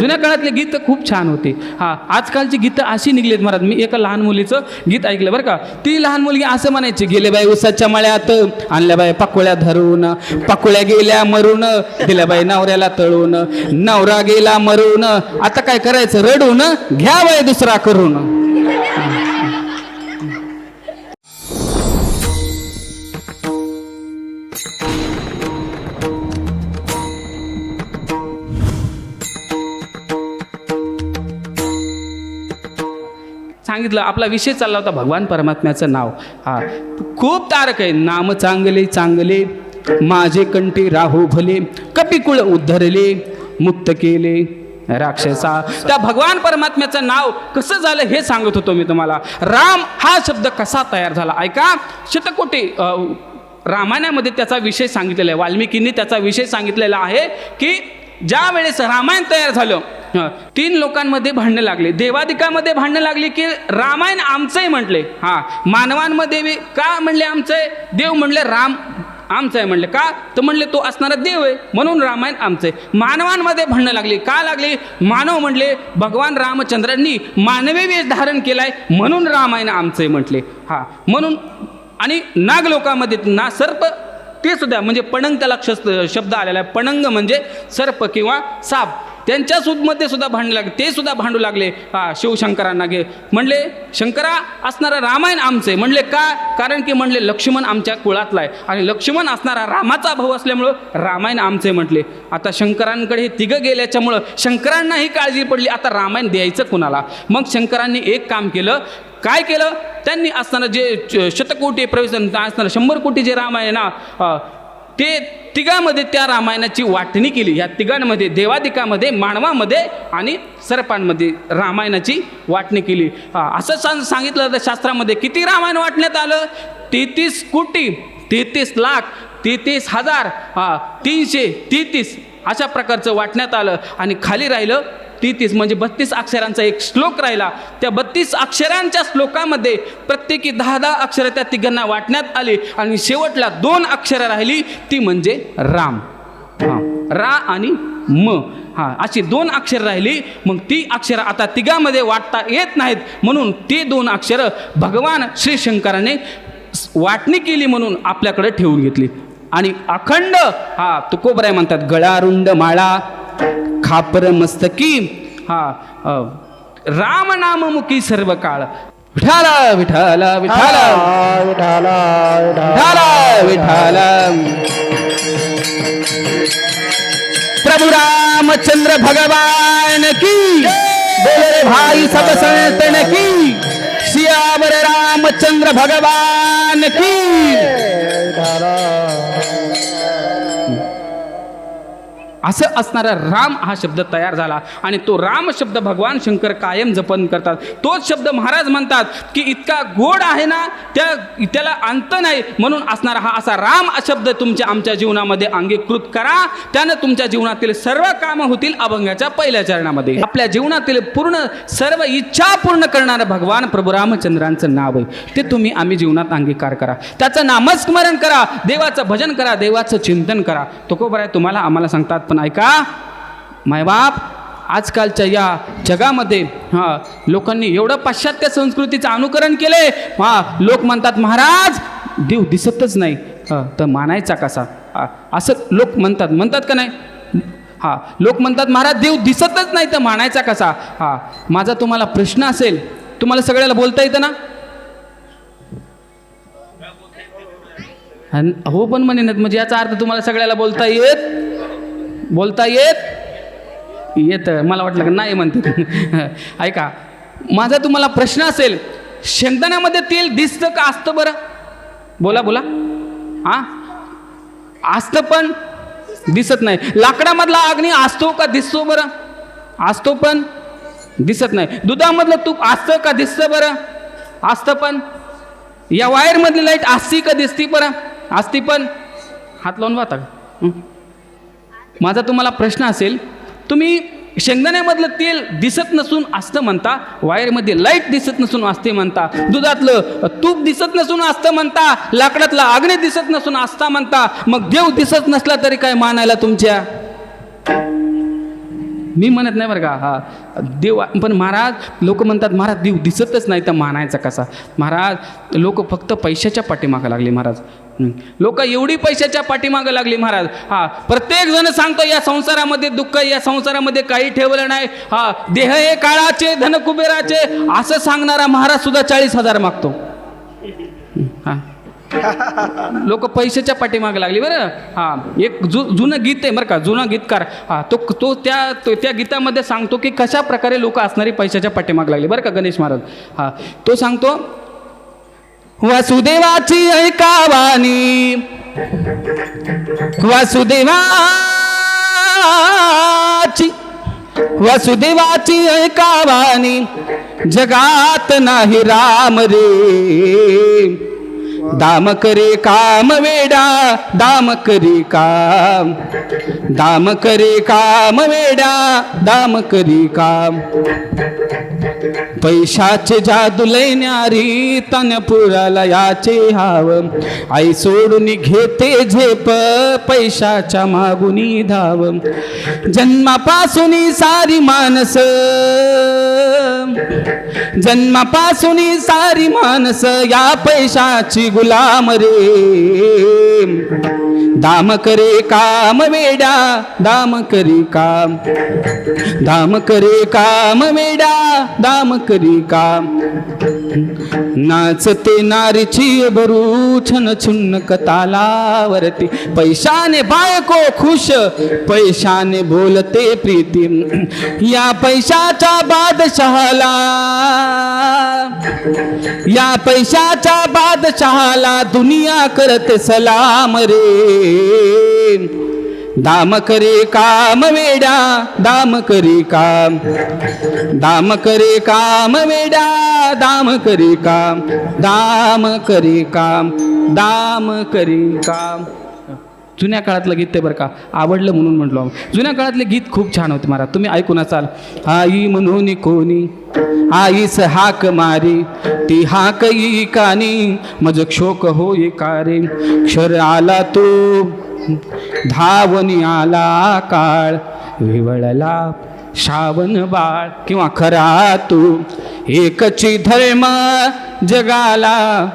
जुन्या काळातले गीत खूप छान होते. हा आजकालची गीतं अशी निघलीत महाराज मी एका लहान मुलीचं गीत ऐकलं बरं का. ती लहान मुलगी असं म्हणायची गेले बाई उसाच्या मळ्यात आणल्या बाई पाकोळ्या धरून पाकोळ्या गेल्या मरून दिल्या बाई नवऱ्याला तळून नवरा गेला मरून आता काय करायचं? रडून घ्या बाई दुसरा करून. सांगितलं आपला विषय चालला होता भगवान परमात्म्याचं नाव. हा खूप तारक आहे. नाम चांगले चांगले माझे कंठी राहू भले कपिकुळ उद्धरले मुक्त केले राक्षसा. त्या भगवान परमात्म्याचं नाव कसं झालं हे सांगत होतो मी तुम्हाला. राम हा शब्द कसा तयार झाला? ऐका शतकोटी रामायणामध्ये त्याचा विषय सांगितलेला आहे. वाल्मिकींनी त्याचा विषय सांगितलेला आहे की ज्या वेळेस रामायण तयार झालं तीन लोकांमध्ये भांडणं लागले. देवादिकामध्ये भांडणं लागली की रामायण आमचंही म्हटले. हा मानवांमध्ये का म्हणले आमचंय? देव म्हणले राम आमचं आहे म्हणले. का? तर म्हणले तो असणारा देव आहे म्हणून रामायण आमचं आहे मानवांमध्ये भांडणं लागली. का लागली? मानव म्हणले भगवान रामचंद्रांनी मानवी वेश धारण केलाय म्हणून रामायण आमचं आहे म्हटले. हा म्हणून आणि नाग लोकांमध्ये ना सर्प ते सुद्धा म्हणजे पणंग त्याला शब्द आलेला आहे. पणंग म्हणजे सर्प किंवा साप. त्यांच्या सुदमध्ये सुद्धा भांडू लागले ते सुद्धा भांडू लागले. हा शिवशंकरांना घे. म्हणले शंकरा असणारा रामायण आमचे. म्हणले का? कारण की म्हणले लक्ष्मण आमच्या कुळातला आहे. आणि लक्ष्मण असणारा रामाचा भाऊ असल्यामुळं रामायण आमचे म्हटले. आता शंकरांकडे हे तिघं गेल्याच्यामुळं शंकरांनाही काळजी पडली. आता रामायण द्यायचं कुणाला? मग शंकरांनी एक काम केलं. काय केलं? त्यांनी असताना जे शतकोटी प्रवेश असताना शंभर कोटी जे रामायण आहे ना ते तिघांमध्ये त्या रामायणाची वाटणी केली. ह्या तिघांमध्ये देवादिकामध्ये मानवामध्ये आणि सर्पांमध्ये रामायणाची वाटणी केली. असं सांग सांगितलं जातं शास्त्रामध्ये. किती रामायण वाटण्यात आलं? तेहतीस कोटी तेहतीस लाख तेहतीस हजार हा तीनशे तेहतीस अशा प्रकारचं वाटण्यात आलं. आणि खाली राहिलं तीतीस म्हणजे बत्तीस अक्षरांचा एक श्लोक राहिला. त्या बत्तीस अक्षरांच्या श्लोकामध्ये प्रत्येकी दहा दहा अक्षरं त्या तिघांना वाटण्यात आली आणि शेवटला दोन अक्षरं राहिली. ती म्हणजे राम. हां. रा आणि म. हां अशी दोन अक्षर राहिली. मग ती अक्षरं आता तिघामध्ये वाटता येत नाहीत. म्हणून ते दोन अक्षरं भगवान श्री शंकराने वाटणी केली म्हणून आपल्याकडे ठेवून घेतली. आणि अखंड हा तुकोबराय म्हणतात गळारुंड माळा. खापर मस्तकी हा राम नाम मुखी सर्व काळ विठाला विठाला. विठाला विठाला विठाला. विठाला. प्रभु रामचंद्र भगवान की. बोले भाई सब संतन की. सियावर रामचंद्र भगवान की. असं असणारा राम हा शब्द तयार झाला. आणि तो राम शब्द भगवान शंकर कायम जपन करतात. तोच शब्द महाराज म्हणतात की इतका गोड आहे ना त्या त्याला अंत नाही. म्हणून असणारा हा असा राम हा शब्द तुमच्या आमच्या जीवनामध्ये अंगीकृत करा. त्यानं तुमच्या जीवनातील सर्व कामं होतील अभंगाच्या पहिल्या चरणामध्ये. आपल्या जीवनातील पूर्ण सर्व इच्छा पूर्ण करणारं भगवान प्रभू रामचंद्रांचं नाव आहे. ते तुम्ही आम्ही जीवनात अंगीकार करा. त्याचं नामस्मरण करा. देवाचं भजन करा. देवाचं चिंतन करा. तो को बरं आहे तुम्हाला आम्हाला सांगतात पण ऐका मायबाप आजकालच्या या जगामध्ये हां लोकांनी एवढं पाश्चात्य संस्कृतीचं अनुकरण केले हां लोक म्हणतात महाराज देव दिसतच नाही. तर मानायचा कसा? असं लोक म्हणतात. म्हणतात का नाही? हां लोक म्हणतात महाराज देव दिसतच नाही. तर मानायचा कसा? हां माझा तुम्हाला प्रश्न असेल तुम्हाला सगळ्याला बोलता येतं ना? हो पण म्हणेन म्हणजे याचा अर्थ तुम्हाला सगळ्याला बोलता येत बोलता येत? येत. मला वाटलं का नाही म्हणते. ऐका माझा तुम्हाला प्रश्न असेल शेंगदाण्यामध्ये तेल दिसतं का असतं बरं? बोला बोला. हां असतं पण दिसत नाही. लाकडामधला अग्नी असतो का दिसतो बरं? असतो पण दिसत नाही. दुधामधलं तूप असतं का दिसतं बरं? असतं पण. या वायरमधली लाइट असती का दिसती बरं? असती पण. हात लावून पाहता का? माझा तुम्हाला प्रश्न असेल तुम्ही शेंगदाण्यामधलं तेल दिसत नसून असतं म्हणता वायरमध्ये लाइट दिसत नसून असते म्हणता दुधातलं तूप दिसत नसून असतं म्हणता लाकडातला आग्ने दिसत नसून असता म्हणता मग देव दिसत नसला तरी काय मानायला तुमच्या? मी म्हणत नाही बरं का हा देव पण महाराज लोक म्हणतात महाराज देव दिसतच नाही तर मानायचा कसा? महाराज लोक फक्त पैशाच्या पाठीमागं लागले महाराज. लोक एवढी पैशाच्या पाठीमागं लागली महाराज. हा प्रत्येक जण सांगतो या संसारामध्ये दुःख या संसारामध्ये काही ठेवलं नाही. हा देह हे काळाचे धन कुबेराचे असं सांगणारा महाराज सुद्धा चाळीस हजार मागतो. हा. लोक पैशाच्या पाठीमागे लागली बरं. हां एक जु जुनं गीत आहे बरं का जुनं गीतकार. हां तो तो त्या तो त्या गीतामध्ये सांगतो की कशा प्रकारे लोक असणारी पैशाच्या पाठीमागं लागली. बरं का गणेश महाराज? हां तो सांगतो वासुदेवाची ऐकावानी वासुदेवाची वासुदेवाची ऐकावानी जगात नाही राम रे. दाम करे काम वेडा दाम करे काम. दाम करे काम वेडा दाम करे काम. पैशाचे जादू न्यारी तन पुराला याचे हाव. आई सोडून घेते झेप पैशाच्या मागुनी धाव. जन्मापासून सारी माणस जन्मापासून सारी माणस या पैशाची गुलाम रे. दाम करे काम वेडा दाम करे काम। दाम करे काम वेडा दाम करे काम। नाचते नारीची भरू छन छुन्न कतालावरती. पैशाने बायको खुश पैशाने बोलते प्रीती. या पैशाच्या बादशहाला या पैशाच्या बादशहाला दुनिया करते सलाम रे. दाम करी काम वेड्या दाम करी काम. दाम करे काम वेड्या दाम करी काम. दाम करे काम दाम करी काम. जुन्या काळातलं गीत ते बरं का? आवडलं म्हणून म्हटलो जुन्या काळातले गीत खूप छान होते महाराज. तुम्ही ऐकून असाल आई म्हणून कोणी आईस हाक मारी ती हाक ई कानी मज क्षोक होई कारे क्षर आला तो धावनी आला काळ विवळला श्रावण बाळ. किंवा खरा तू एकची धर्म जगाला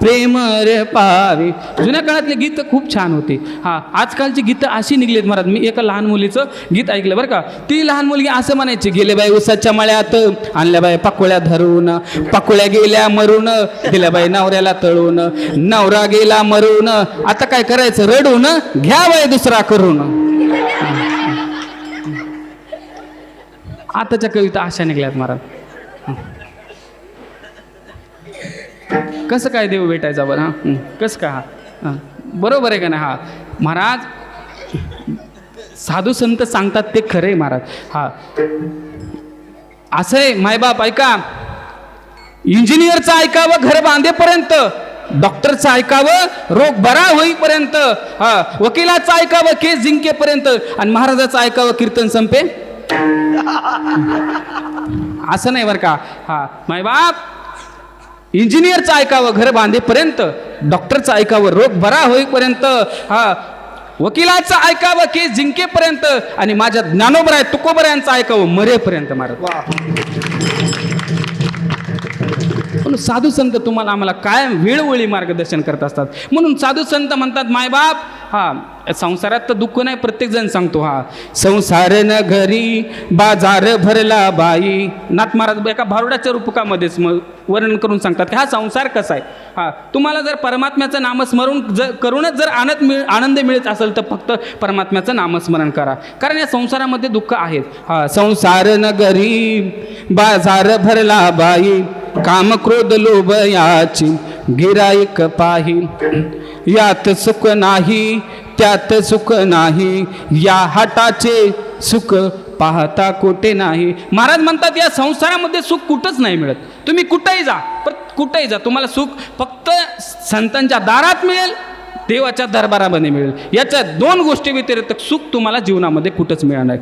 प्रेम रे पावे. जुन्या काळातले गीत खूप छान होते. हा आजकालची गीतं अशी निघलीत महाराज मी एका लहान मुलीचं गीत ऐकलं बरं का. ती लहान मुलगी असं म्हणायची गेले बाई उसाच्या मळ्यात आणल्या बाई पाकोळ्या धरून पाकोळ्या गेल्या मरून दिल्या बाई नवऱ्याला तळून नवरा गेला मरून आता काय करायचं? रडून घ्या बाई दुसरा करून. आताच्या कविता अशा निघल्यात महाराज कसं काय देव भेटायचा बरं हां? कसं काय हा? हां. बरोबर आहे का नाही? हा. महाराज साधू संत सांगतात ते खरं आहे महाराज. हा. असं आहे मायबाप ऐका. इंजिनियरचं ऐकावं घर बांधेपर्यंत डॉक्टरचं ऐकावं रोग बरा होईपर्यंत हा. वकिलाचं ऐकावं केस जिंकेपर्यंत आणि महाराजाचं ऐकावं कीर्तन संपे असं नाही बरं का? हा. मायबाप इंजिनियरचं ऐकावं घर बांधेपर्यंत डॉक्टरचं ऐकावं रोग बरा होईपर्यंत हा वकिलाचं ऐकावं केस जिंकेपर्यंत आणि माझ्या ज्ञानोबराय तुकोबऱ्यांचं ऐकावं मरेपर्यंत महाराज म्हणून साधू संत तुम्हाला आम्हाला कायम वेळोवेळी मार्गदर्शन करत असतात. म्हणून साधू संत म्हणतात मायबाप हा संसारात तर दुःख नाही प्रत्येक जण सांगतो हा संसार न घरी बाजार भरला बाई. नाथ महाराज एका भारुडाच्या रूपकामध्येच मग वर्णन करून सांगतात हा संसार कसा आहे? हा तुम्हाला जर परमात्म्याचं नामस्मरण जर करूनच जर आनंद मिळ आनंद मिळत असेल तर फक्त परमात्म्याचं नामस्मरण करा. कारण या संसारामध्ये दुःख आहेत. हा संसार न घरी बाजार भरला बाई. काम क्रोध लोभ याची गिराईक पाही यात सुख नाही त्यात सुख नाही या हाटाचे सुख पाहता कोठे नाही. महाराज म्हणतात या संसारामध्ये सुख कुठंच नाही मिळत. तुम्ही कुठंही जा पण कुठंही जा तुम्हाला सुख फक्त संतांच्या दारात मिळेल देवाच्या दरबारामध्ये मिळेल. याच्या दोन गोष्टी व्यतिरिक्त सुख तुम्हाला जीवनामध्ये कुठंच मिळणार नाही.